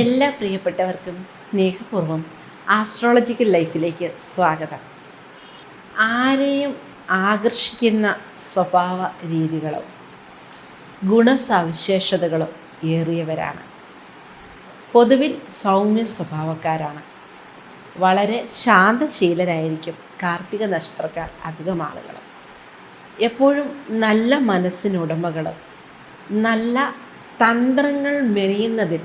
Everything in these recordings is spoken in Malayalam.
എല്ലാ പ്രിയപ്പെട്ടവർക്കും സ്നേഹപൂർവം ആസ്ട്രോളജിക്കൽ ലൈഫിലേക്ക് സ്വാഗതം. ആരെയും ആകർഷിക്കുന്ന സ്വഭാവ രീതികളോ ഗുണസവിശേഷതകളോ ഏറിയവരാണ്. പൊതുവിൽ സൗമ്യ സ്വഭാവക്കാരാണ്. വളരെ ശാന്തശീലരായിരിക്കും കാർത്തിക നക്ഷത്രക്കാർ അധികം ആളുകൾ എപ്പോഴും നല്ല മനസ്സിനുടമകളും നല്ല തന്ത്രങ്ങൾ മെനയുന്നതിൽ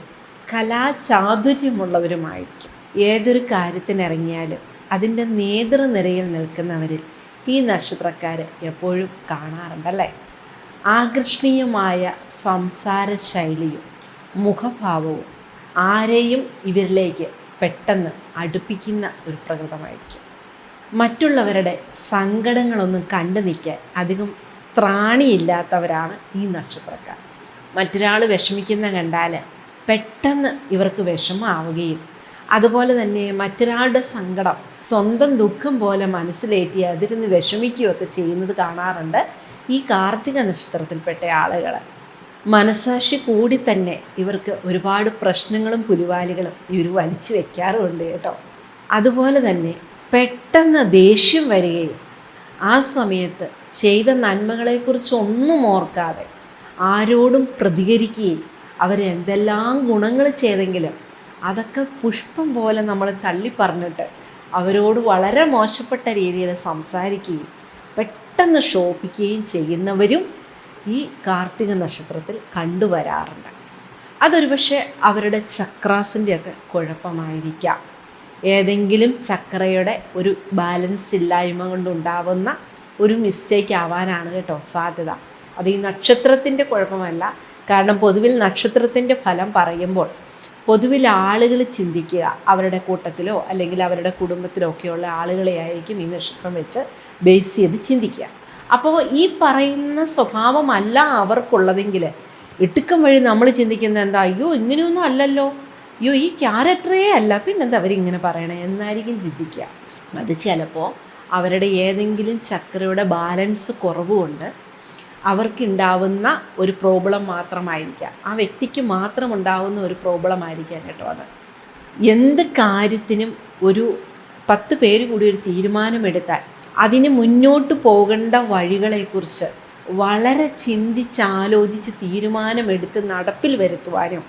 കലാചാതുര്യമുള്ളവരുമായിരിക്കും. ഏതൊരു കാര്യത്തിനിറങ്ങിയാലും അതിന്റെ നേതൃനിരയിൽ നിൽക്കുന്നവരിൽ ഈ നക്ഷത്രക്കാർ എപ്പോഴും കാണാറുണ്ടല്ലേ? ആകർഷണീയമായ സംസാര ശൈലിയും മുഖഭാവവും ആരെയും ഇവരിലേക്ക് പെട്ടെന്ന് അടുപ്പിക്കുന്ന ഒരു പ്രകൃതമായിരിക്കും. മറ്റുള്ളവരുടെ സങ്കടങ്ങളൊന്നും കണ്ടു നിൽക്കാൻ അധികം ത്രാണിയില്ലാത്തവരാണ് ഈ നക്ഷത്രക്കാർ. മറ്റൊരാൾ വിഷമിക്കുന്ന കണ്ടാൽ പെട്ടെന്ന് ഇവർക്ക് വിഷമാവുകയും അതുപോലെ തന്നെ മറ്റൊരാളുടെ സങ്കടം സ്വന്തം ദുഃഖം പോലെ മനസ്സിലേറ്റി അതിരുന്ന് വിഷമിക്കുകയൊക്കെ ചെയ്യുന്നത് കാണാറുണ്ട് ഈ കാർത്തിക നക്ഷത്രത്തിൽപ്പെട്ട ആളുകൾ. മനസാക്ഷി കൂടി തന്നെ ഇവർക്ക് ഒരുപാട് പ്രശ്നങ്ങളും പുലിവാലികളും ഇവർ വലിച്ചു വെക്കാറുമുണ്ട് കേട്ടോ. അതുപോലെ തന്നെ പെട്ടെന്ന് ദേഷ്യം വരികയും ആ സമയത്ത് ചെയ്ത നന്മകളെക്കുറിച്ച് ഒന്നും ഓർക്കാതെ ആരോടും പ്രതികരിക്കുകയും അവരെന്തെല്ലാം ഗുണങ്ങൾ ചെയ്തെങ്കിലും അതൊക്കെ പുഷ്പം പോലെ നമ്മൾ തള്ളി പറഞ്ഞിട്ട് അവരോട് വളരെ മോശപ്പെട്ട രീതിയിൽ സംസാരിക്കുകയും പെട്ടെന്ന് ശോഭിക്കുകയും ചെയ്യുന്നവരും ഈ കാർത്തിക നക്ഷത്രത്തിൽ കണ്ടുവരാറുണ്ട്. അതൊരു പക്ഷേ അവരുടെ ചക്രാസിന്റെയൊക്കെ കുഴപ്പമായിരിക്കാം. ഏതെങ്കിലും ചക്രയുടെ ഒരു ബാലൻസ് ഇല്ലായ്മ കൊണ്ടുണ്ടാവുന്ന ഒരു മിസ്റ്റേക്ക് ആവാനാണ് കേട്ടോ സാധ്യത. അത് ഈ നക്ഷത്രത്തിന്റെ കുഴപ്പമല്ല കാരണം പൊതുവിൽ നക്ഷത്രത്തിന്റെ ഫലം പറയുമ്പോൾ പൊതുവിൽ ആളുകൾ ചിന്തിക്കുക അവരുടെ കൂട്ടത്തിലോ അല്ലെങ്കിൽ അവരുടെ കുടുംബത്തിലോ ഒക്കെയുള്ള ആളുകളെ ആയിരിക്കും ഈ നക്ഷത്രം വെച്ച് ബേസ് ചെയ്ത് ചിന്തിക്കുക. അപ്പോൾ ഈ പറയുന്ന സ്വഭാവമല്ല അവർക്കുള്ളതെങ്കിൽ ഇട്ടുക്കം വഴി നമ്മൾ ചിന്തിക്കുന്നത് എന്താ? അയ്യോ ഇങ്ങനെയൊന്നും അല്ലല്ലോ. അയ്യോ ഈ ക്യാരക്ടറേ അല്ല. പിന്നെന്താ അവരിങ്ങനെ പറയണേ? എന്നായിരിക്കും ചിന്തിക്കുക. അത് ചിലപ്പോൾ അവരുടെ ഏതെങ്കിലും ചക്രയുടെ ബാലൻസ് കുറവുകൊണ്ട് അവർക്കുണ്ടാവുന്ന ഒരു പ്രോബ്ലം മാത്രമായിരിക്കാം. ആ വ്യക്തിക്ക് മാത്രം ഉണ്ടാവുന്ന ഒരു പ്രോബ്ലം ആയിരിക്കാം കേട്ടോ അത്. എന്ത് കാര്യത്തിനും ഒരു പത്ത് പേര് കൂടി ഒരു തീരുമാനമെടുത്താൽ അതിന് മുന്നോട്ട് പോകേണ്ട വഴികളെക്കുറിച്ച് വളരെ ചിന്തിച്ചാലോചിച്ച് തീരുമാനമെടുത്ത് നടപ്പിൽ വരുത്തുവാനും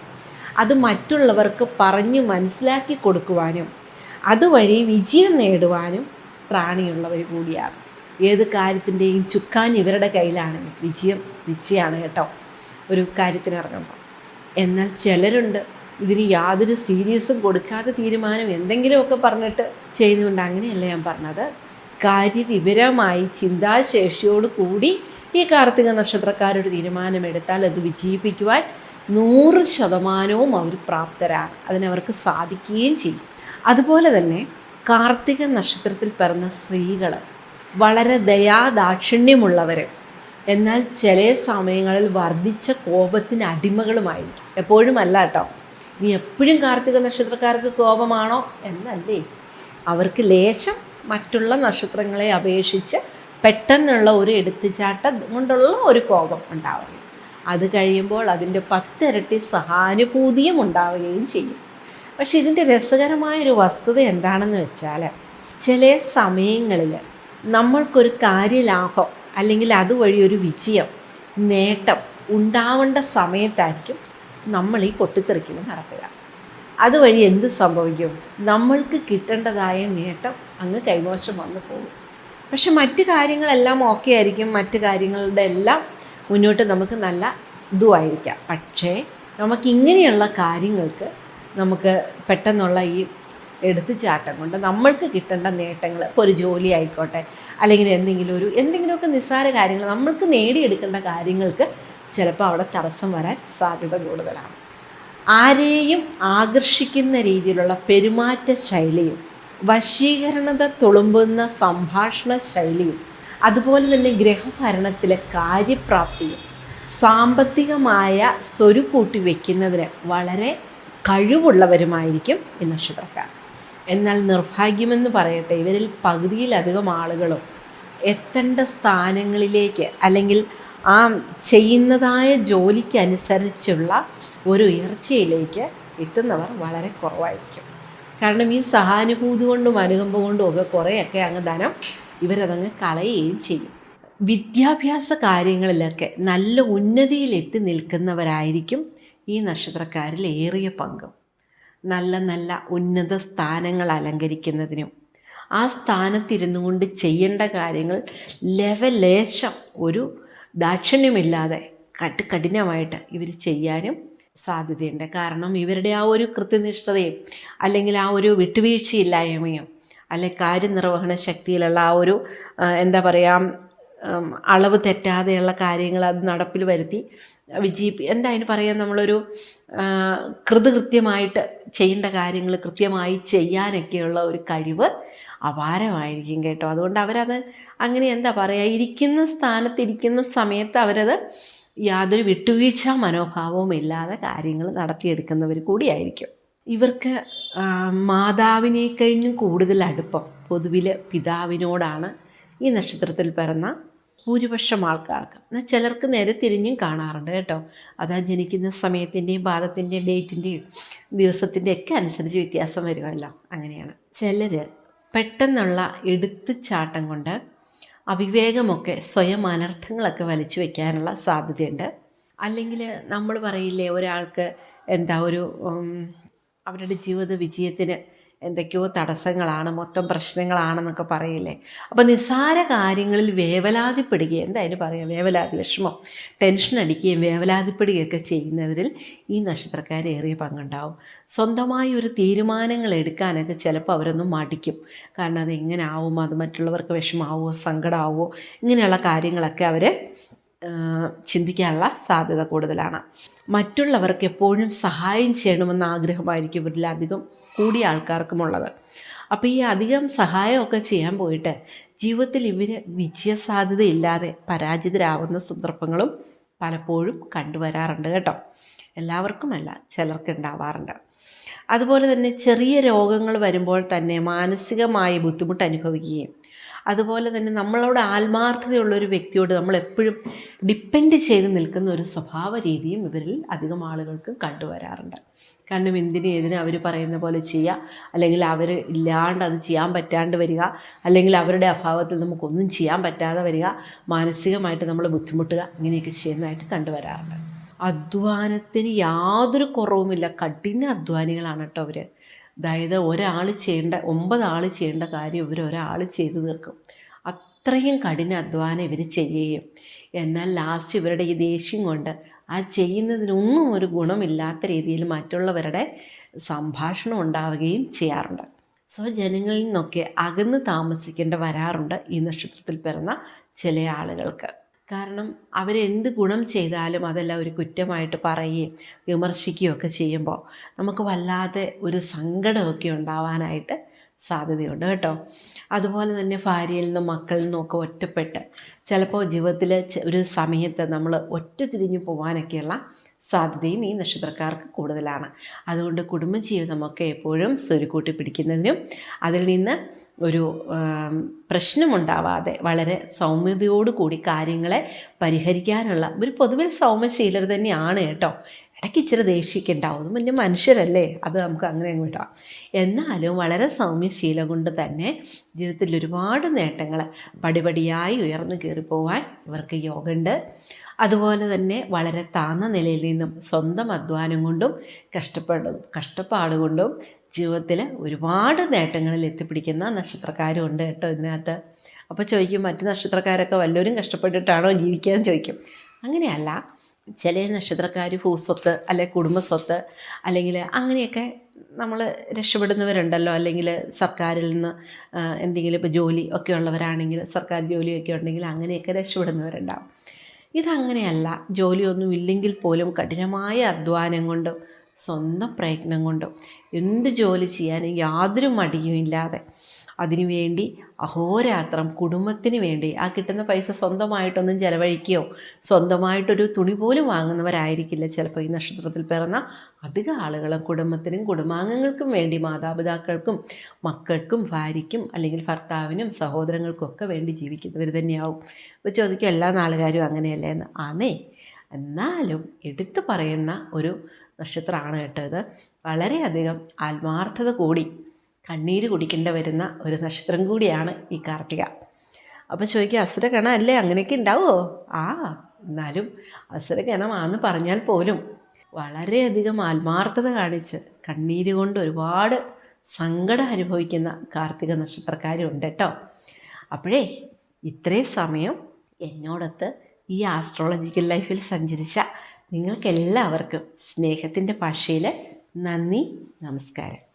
അത് മറ്റുള്ളവർക്ക് പറഞ്ഞ് മനസ്സിലാക്കി കൊടുക്കുവാനും അതുവഴി വിജയം നേടുവാനും പ്രാണിയുള്ളവർ കൂടിയാണ്. ഏത് കാര്യത്തിന്റെയും ചുക്കാൻ ഇവരുടെ കയ്യിലാണ്. വിജയം നിശ്ചയമാണ് കേട്ടോ. ഒരു കാര്യത്തിന് ഇറങ്ങുമ്പോൾ. എന്നാൽ ചിലരുണ്ട് ഇതിന് യാതൊരു സീരിയസും കൊടുക്കാതെ തീരുമാനം എന്തെങ്കിലുമൊക്കെ പറഞ്ഞിട്ട് ചെയ്യുന്നുണ്ട്. അങ്ങനെയല്ല ഞാൻ പറഞ്ഞത്. കാര്യവിവരമായി ചിന്താശേഷിയോട് കൂടി ഈ കാർത്തിക നക്ഷത്രക്കാരൊരു തീരുമാനമെടുത്താൽ അത് വിജയിപ്പിക്കുവാൻ നൂറ് ശതമാനവും അവർ പ്രാപ്തരാണ്. അതിനവർക്ക് സാധിക്കുകയും ചെയ്യും. അതുപോലെ തന്നെ കാർത്തിക നക്ഷത്രത്തിൽ പിറന്ന സ്ത്രീകൾ വളരെ ദയാദാക്ഷിണ്യമുള്ളവർ എന്നാൽ ചില സമയങ്ങളിൽ വർദ്ധിച്ച കോപത്തിന് അടിമകളുമായിരിക്കും. എപ്പോഴും അല്ല കേട്ടോ. നീ എപ്പോഴും കാർത്തിക നക്ഷത്രക്കാർക്ക് കോപമാണോ? എന്നല്ലേ. അവർക്ക് ലേശം മറ്റുള്ള നക്ഷത്രങ്ങളെ അപേക്ഷിച്ച് പെട്ടെന്നുള്ള ഒരു എടുത്തുചാട്ടം കൊണ്ടുള്ള ഒരു കോപം ഉണ്ടാവുകയും അത് കഴിയുമ്പോൾ അതിന്റെ പത്തിരട്ടി സഹാനുഭൂതിയും ഉണ്ടാവുകയും ചെയ്യും. പക്ഷെ ഇതിന്റെ രസകരമായൊരു വസ്തുത എന്താണെന്ന് വെച്ചാൽ ചില സമയങ്ങളിൽ നമ്മൾക്കൊരു കാര്യലാഭം അല്ലെങ്കിൽ അതുവഴി ഒരു വിജയം നേട്ടം ഉണ്ടാവേണ്ട സമയത്തായിരിക്കും നമ്മൾ ഈ പൊട്ടിത്തെറിക്കൽ നടത്തുക. അതുവഴി എന്ത് സംഭവിക്കും? നമ്മൾക്ക് കിട്ടേണ്ടതായ നേട്ടം അങ്ങ് കൈവശം വന്നു പോകും. പക്ഷെ മറ്റു കാര്യങ്ങളെല്ലാം ഓക്കെ ആയിരിക്കും. മറ്റു കാര്യങ്ങളുടെ എല്ലാം മുന്നോട്ട് നമുക്ക് നല്ല ഇതുമായിരിക്കാം. പക്ഷേ നമുക്ക് ഇങ്ങനെയുള്ള കാര്യങ്ങൾക്ക് നമുക്ക് പെട്ടെന്നുള്ള ഈ എടുത്തുചാട്ടം കൊണ്ട് നമ്മൾക്ക് കിട്ടേണ്ട നേട്ടങ്ങൾ ഇപ്പോൾ ഒരു ജോലി ആയിക്കോട്ടെ അല്ലെങ്കിൽ എന്തെങ്കിലും ഒരു എന്തെങ്കിലുമൊക്കെ നിസ്സാര കാര്യങ്ങൾ നമ്മൾക്ക് നേടിയെടുക്കേണ്ട കാര്യങ്ങൾക്ക് ചിലപ്പോൾ അവിടെ തടസ്സം വരാൻ സാധ്യത കൂടുതലാണ്. ആരെയും ആകർഷിക്കുന്ന രീതിയിലുള്ള പെരുമാറ്റ ശൈലിയും വശീകരണത തുളുമ്പുന്ന സംഭാഷണ ശൈലിയും അതുപോലെ തന്നെ ഗ്രഹഭരണത്തിലെ കാര്യപ്രാപ്തിയും സാമ്പത്തികമായ സ്വരുക്കൂട്ടി വയ്ക്കുന്നതിന് വളരെ കഴിവുള്ളവരുമായിരിക്കും ഈ നക്ഷത്രക്കാർ എന്നാൽ നിർഭാഗ്യമെന്ന് പറയട്ടെ ഇവരിൽ പകുതിയിലധികം ആളുകളും എത്തേണ്ട സ്ഥാനങ്ങളിലേക്ക് അല്ലെങ്കിൽ ആ ചെയ്യുന്നതായ ജോലിക്കനുസരിച്ചുള്ള ഒരു ഉയർച്ചയിലേക്ക് എത്തുന്നവർ വളരെ കുറവായിരിക്കും. കാരണം ഈ സഹാനുഭൂതി കൊണ്ടും അനുകമ്പ കൊണ്ടും ഒക്കെ കുറേയൊക്കെ അങ്ങ് ധനം ഇവരതങ്ങ് കളയുകയും ചെയ്യും. വിദ്യാഭ്യാസ കാര്യങ്ങളിലൊക്കെ നല്ല ഉന്നതിയിലെത്തി നിൽക്കുന്നവരായിരിക്കും ഈ നക്ഷത്രക്കാരിൽ ഏറിയ പങ്കും. നല്ല നല്ല ഉന്നത സ്ഥാനങ്ങൾ അലങ്കരിക്കുന്നതിനും ആ സ്ഥാനത്തിരുന്നു കൊണ്ട് ചെയ്യേണ്ട കാര്യങ്ങൾ ലെവലേശം ഒരു ദാക്ഷിണ്യമില്ലാതെ കട്ട് കഠിനമായിട്ട് ഇവർ ചെയ്യാനും സാധ്യതയുണ്ട്. കാരണം ഇവരുടെ ആ ഒരു കൃത്യനിഷ്ഠതയും അല്ലെങ്കിൽ ആ ഒരു വിട്ടുവീഴ്ചയില്ലായ്മയും അല്ലെ കാര്യനിർവഹണ ശക്തിയിലുള്ള ആ ഒരു എന്താ പറയുക അളവ് തെറ്റാതെയുള്ള കാര്യങ്ങൾ അത് നടപ്പിൽ വരുത്തി വിജയിപ്പി എന്താ അതിന് പറയാൻ നമ്മളൊരു കൃതകൃത്യമായിട്ട് ചെയ്യേണ്ട കാര്യങ്ങൾ കൃത്യമായി ചെയ്യാനൊക്കെയുള്ള ഒരു കഴിവ് അപാരമായിരിക്കും കേട്ടോ. അതുകൊണ്ട് അവരത് അങ്ങനെ എന്താ പറയുക ഇരിക്കുന്ന സ്ഥാനത്തിരിക്കുന്ന സമയത്ത് അവരത് യാതൊരു വിട്ടുവീഴ്ച മനോഭാവവും ഇല്ലാതെ കാര്യങ്ങൾ നടത്തിയെടുക്കുന്നവർ കൂടിയായിരിക്കും. ഇവർക്ക് മാതാവിനെ കഴിഞ്ഞും കൂടുതൽ അടുപ്പം പൊതുവിൽ പിതാവിനോടാണ് ഈ നക്ഷത്രത്തിൽ പിറന്ന ഭൂരിപക്ഷം ആൾക്കാർക്ക്. എന്നാൽ ചിലർക്ക് നേരെ തിരിഞ്ഞും കാണാറുണ്ട് കേട്ടോ. അതാ ജനിക്കുന്ന സമയത്തിന്റെയും പാദത്തിന്റെയും ഡേറ്റിന്റെയും ദിവസത്തിന്റെ ഒക്കെ അനുസരിച്ച് വ്യത്യാസം വരുമല്ലോ. അങ്ങനെയാണ്. ചിലർ പെട്ടെന്നുള്ള എടുത്തുചാട്ടം കൊണ്ട് അവിവേകമൊക്കെ സ്വയം അനർത്ഥങ്ങളൊക്കെ വലിച്ചു വയ്ക്കാനുള്ള സാധ്യതയുണ്ട്. അല്ലെങ്കിൽ നമ്മൾ പറയില്ലേ ഒരാൾക്ക് എന്താ ഒരു അവരുടെ ജീവിത വിജയത്തിന് എന്തൊക്കെയോ തടസ്സങ്ങളാണ് മൊത്തം പ്രശ്നങ്ങളാണെന്നൊക്കെ പറയില്ലേ? അപ്പോൾ നിസ്സാര കാര്യങ്ങളിൽ വേവലാതിപ്പെടുകയും എന്തായാലും പറയുക വേവലാതി വിഷമം ടെൻഷൻ അടിക്കുകയും വേവലാതിപ്പെടുകയൊക്കെ ചെയ്യുന്നവരിൽ ഈ നക്ഷത്രക്കാർ ഏറിയ പങ്കുണ്ടാവും. സ്വന്തമായി ഒരു തീരുമാനങ്ങൾ എടുക്കാനൊക്കെ ചിലപ്പോൾ അവരൊന്നും മടിക്കും. കാരണം അത് എങ്ങനെ ആവും അത് മറ്റുള്ളവർക്ക് വിഷമാവോ സങ്കടമാവോ ഇങ്ങനെയുള്ള കാര്യങ്ങളൊക്കെ അവർ ചിന്തിക്കാനുള്ള സാധ്യത കൂടുതലാണ്. മറ്റുള്ളവർക്ക് എപ്പോഴും സഹായം ചെയ്യണമെന്ന ആഗ്രഹമായിരിക്കും ഇവരിൽ അധികം കൂടിയ ആൾക്കാർക്കുമുള്ളത്. അപ്പോൾ ഈ അധികം സഹായമൊക്കെ ചെയ്യാൻ പോയിട്ട് ജീവിതത്തിൽ ഇവർ വിജയസാധ്യതയില്ലാതെ പരാജിതരാകുന്ന സന്ദർഭങ്ങളും പലപ്പോഴും കണ്ടുവരാറുണ്ട് കേട്ടോ. എല്ലാവർക്കുമല്ല ചിലർക്ക് ഉണ്ടാവാറുണ്ട്. അതുപോലെ തന്നെ ചെറിയ രോഗങ്ങൾ വരുമ്പോൾ തന്നെ മാനസികമായ ബുദ്ധിമുട്ട് അനുഭവിക്കുകയും അതുപോലെ തന്നെ നമ്മളോട് ആത്മാർത്ഥതയുള്ള ഒരു വ്യക്തിയോട് നമ്മൾ എപ്പോഴും ഡിപ്പെൻഡ് ചെയ്ത് നിൽക്കുന്ന ഒരു സ്വഭാവ രീതിയും ഇവരിൽ അധികം ആളുകൾക്ക് കണ്ടുവരാറുണ്ട്. കാരണം എന്തിനും ഏതിനും അവർ പറയുന്ന പോലെ ചെയ്യുക അല്ലെങ്കിൽ അവർ ഇല്ലാണ്ട് അത് ചെയ്യാൻ പറ്റാണ്ട് വരിക. അല്ലെങ്കിൽ അവരുടെ അഭാവത്തിൽ നമുക്കൊന്നും ചെയ്യാൻ പറ്റാതെ വരിക. മാനസികമായിട്ട് നമ്മൾ ബുദ്ധിമുട്ടുക. ഇങ്ങനെയൊക്കെ ചെയ്യുന്നതായിട്ട് കണ്ടുവരാറുണ്ട്. അധ്വാനത്തിന് യാതൊരു കുറവുമില്ല. കഠിന അധ്വാനികളാണ് കേട്ടോ അവർ അതായത് ഒരാൾ ചെയ്യേണ്ട ഒമ്പത് ആൾ ചെയ്യേണ്ട കാര്യം ഇവർ ഒരാൾ ചെയ്തു തീർക്കും. അത്രയും കഠിന അധ്വാനം ഇവർ ചെയ്യുകയും. എന്നാൽ ലാസ്റ്റ് ഇവരുടെ ഈ ദേഷ്യം കൊണ്ട് ആ ചെയ്യുന്നതിനൊന്നും ഒരു ഗുണമില്ലാത്ത രീതിയിൽ മറ്റുള്ളവരുടെ സംഭാഷണം ഉണ്ടാവുകയും ചെയ്യാറുണ്ട്. സോ ജനങ്ങളിൽ നിന്നൊക്കെ അകന്ന് താമസിക്കേണ്ട വരാറുണ്ട് ഈ നക്ഷത്രത്തിൽ പിറന്ന ചില ആളുകൾക്ക്. കാരണം അവരെന്ത് ഗുണം ചെയ്താലും അതെല്ലാം ഒരു കുറ്റമായിട്ട് പറയുകയും വിമർശിക്കുകയും ഒക്കെ ചെയ്യുമ്പോൾ നമുക്ക് വല്ലാതെ ഒരു സങ്കടമൊക്കെ ഉണ്ടാവാനായിട്ട് സാധ്യതയുണ്ട് കേട്ടോ. അതുപോലെ തന്നെ ഭാര്യയിൽ നിന്നും മക്കളിൽ നിന്നും ഒക്കെ ഒറ്റപ്പെട്ട് ചിലപ്പോൾ ജീവിതത്തിൽ ഒരു സമയത്ത് നമ്മൾ ഒറ്റ തിരിഞ്ഞു പോകാനൊക്കെയുള്ള സാധ്യതയും ഈ നക്ഷത്രക്കാർക്ക് കൂടുതലാണ്. അതുകൊണ്ട് കുടുംബജീവിതമൊക്കെ എപ്പോഴും സ്വരുക്കൂട്ടി പിടിക്കുന്നതിനും അതിൽ നിന്ന് ഒരു പ്രശ്നമുണ്ടാവാതെ വളരെ സൗമ്യതയോടു കൂടി കാര്യങ്ങളെ പരിഹരിക്കാനുള്ള ഒരു പൊതുവിൽ സൗമ്യശീലർ തന്നെയാണ് കേട്ടോ ഇടയ്ക്ക് ഇച്ചിരി ദേഷിക്കുണ്ടാവും. പിന്നെ മനുഷ്യരല്ലേ? അത് നമുക്ക് അങ്ങനെ അങ്ങ് വിടാം. എന്നാലും വളരെ സൗമ്യശീലം കൊണ്ട് തന്നെ ജീവിതത്തിൽ ഒരുപാട് നേട്ടങ്ങൾ പടിപടിയായി ഉയർന്നു കയറിപ്പോവാൻ ഇവർക്ക് യോഗമുണ്ട് അതുപോലെ തന്നെ വളരെ താന്ന നിലയിൽ നിന്നും സ്വന്തം അധ്വാനം കൊണ്ടും കഷ്ടപ്പെടും കഷ്ടപ്പാട് കൊണ്ടും ജീവിതത്തിൽ ഒരുപാട് നേട്ടങ്ങളിൽ എത്തിപ്പിടിക്കുന്ന നക്ഷത്രക്കാരും ഉണ്ട് കേട്ടോ ഇതിനകത്ത്. അപ്പോൾ ചോദിക്കും മറ്റ് നക്ഷത്രക്കാരൊക്കെ വല്ലവരും കഷ്ടപ്പെട്ടിട്ടാണോ ജീവിക്കാൻ ചോദിക്കും. അങ്ങനെയല്ല. ചില നക്ഷത്രക്കാർ ഭൂസ്വത്ത് അല്ലെ കുടുംബസ്വത്ത് അല്ലെങ്കിൽ അങ്ങനെയൊക്കെ നമ്മൾ രക്ഷപ്പെടുന്നവരുണ്ടല്ലോ. അല്ലെങ്കിൽ സർക്കാരിൽ നിന്ന് എന്തെങ്കിലും ഇപ്പോൾ ജോലി ഒക്കെ ഉള്ളവരാണെങ്കിൽ സർക്കാർ ജോലിയൊക്കെ ഉണ്ടെങ്കിൽ അങ്ങനെയൊക്കെ രക്ഷപ്പെടുന്നവരുണ്ടാവും. ഇതങ്ങനെയല്ല. ജോലിയൊന്നും ഇല്ലെങ്കിൽ പോലും കഠിനമായ അധ്വാനം കൊണ്ടും സ്വന്തം പ്രയത്നം കൊണ്ടും എന്ത് ജോലി ചെയ്യാനും യാതൊരു മടിയും ഇല്ലാതെ അതിനുവേണ്ടി അഹോരാത്രം കുടുംബത്തിന് വേണ്ടി ആ കിട്ടുന്ന പൈസ സ്വന്തമായിട്ടൊന്നും ചിലവഴിക്കുകയോ സ്വന്തമായിട്ടൊരു തുണി പോലും വാങ്ങുന്നവരായിരിക്കില്ല. ചിലപ്പോൾ ഈ നക്ഷത്രത്തിൽ പിറന്ന അധിക ആളുകളും കുടുംബത്തിനും കുടുംബാംഗങ്ങൾക്കും വേണ്ടി മാതാപിതാക്കൾക്കും മക്കൾക്കും ഭാര്യയ്ക്കും അല്ലെങ്കിൽ ഭർത്താവിനും സഹോദരങ്ങൾക്കും ഒക്കെ വേണ്ടി ജീവിക്കുന്നവർ തന്നെയാവും. അപ്പോൾ ചോദിക്കും എല്ലാ നാളുകാരും അങ്ങനെയല്ലേ എന്ന്? ആന്നേ. എന്നാലും എടുത്തു പറയുന്ന ഒരു നക്ഷത്രമാണ് കേട്ടോ ഇത്. വളരെയധികം ആത്മാർത്ഥത കൂടി കണ്ണീര് കുടിക്കേണ്ട വരുന്ന ഒരു നക്ഷത്രം കൂടിയാണ് ഈ കാർത്തിക. അപ്പം ചോദിക്കുക അസുരഗണ അല്ലേ അങ്ങനെയൊക്കെ ഉണ്ടാവുമോ ആ എന്നാലും അസുരഗണമാണെന്ന് പറഞ്ഞാൽ പോലും വളരെയധികം ആത്മാർത്ഥത കാണിച്ച് കണ്ണീര് കൊണ്ട് ഒരുപാട് സങ്കടം അനുഭവിക്കുന്ന കാർത്തിക നക്ഷത്രക്കാരുണ്ട് കേട്ടോ. അപ്പോഴേ ഇത്രയും സമയം എന്നോടൊത്ത് ഈ ആസ്ട്രോളജിക്കൽ ലൈഫിൽ സഞ്ചരിച്ച നിങ്ങൾക്കെല്ലാവർക്കും സ്നേഹത്തിന്റെ ഭാഷയിൽ നന്ദി നമസ്കാരം.